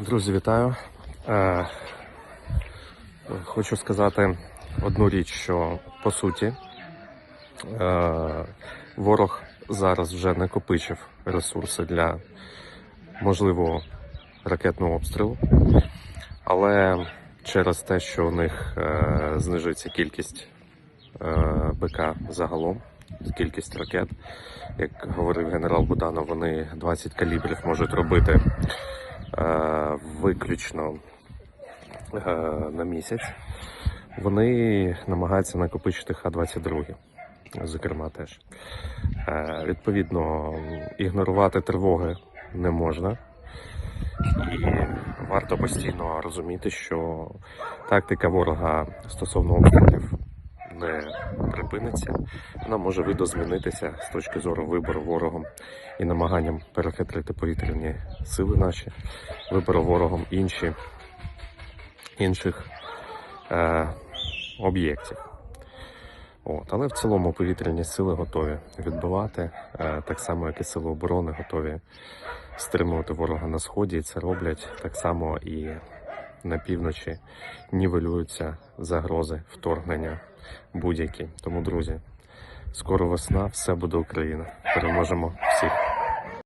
Друзі, вітаю. Е, Хочу сказати одну річ, що по суті е, ворог зараз вже накопичив ресурси для можливого ракетного обстрілу, але через те, що у них е, знижується кількість БК загалом, кількість ракет, як говорив генерал Буданов, вони 20 калібрів можуть робити виключно е, на місяць. Вони намагаються накопичити Х-22, зокрема теж. Е, Відповідно, ігнорувати тривоги не можна. І варто постійно розуміти, що тактика ворога стосовно обстрілів припиниться. Вона може видозмінитися з точки зору вибору ворогом і намаганням перехитрити повітряні сили наші, вибору ворогом інші, інших е, об'єктів. От, але в цілому повітряні сили готові відбивати, е, так само, як і сили оборони готові стримувати ворога на сході, і це роблять так само і на півночі нівелюються загрози вторгнення будь-які. Тому, друзі, скоро весна, все буде Україна. Переможемо всіх.